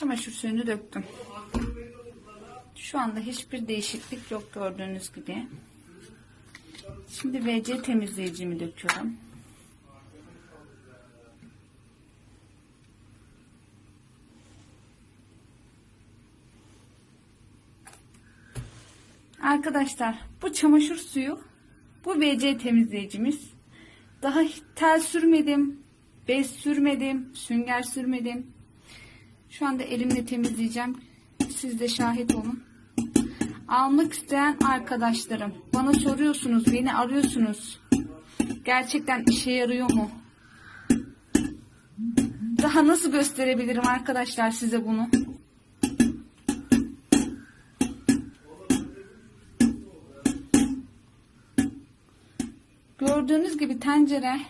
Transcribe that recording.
çamaşır suyunu döktüm. Şu anda hiçbir değişiklik yok gördüğünüz gibi. Şimdi WC temizleyicimi döküyorum. Arkadaşlar bu çamaşır suyu bu WC temizleyicimiz. Daha tel sürmedim, bez sürmedim, sünger sürmedim. Şu anda elimle temizleyeceğim. Siz de şahit olun. Almak isteyen arkadaşlarım bana soruyorsunuz, beni arıyorsunuz. Gerçekten işe yarıyor mu? Daha nasıl gösterebilirim arkadaşlar size bunu? Gördüğünüz gibi tencere